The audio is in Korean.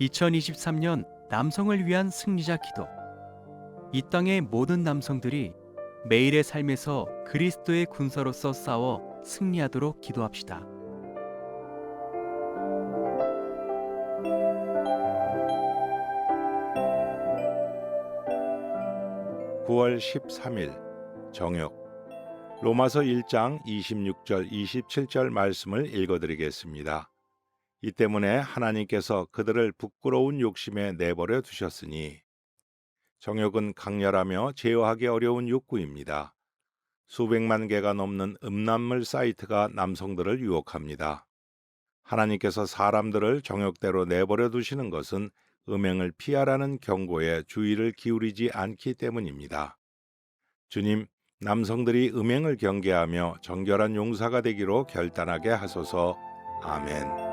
2023년 남성을 위한 승리자 기도. 이 땅의 모든 남성들이 매일의 삶에서 그리스도의 군사로서 싸워 승리하도록 기도합시다. 9월 13일 정욕 로마서 1장 26절 27절 말씀을 읽어드리겠습니다. 이 때문에 하나님께서 그들을 부끄러운 욕심에 내버려 두셨으니 정욕은 강렬하며 제어하기 어려운 욕구입니다. 수백만 개가 넘는 음란물 사이트가 남성들을 유혹합니다. 하나님께서 사람들을 정욕대로 내버려 두시는 것은 음행을 피하라는 경고에 주의를 기울이지 않기 때문입니다. 주님, 남성들이 음행을 경계하며 정결한 용사가 되기로 결단하게 하소서. 아멘.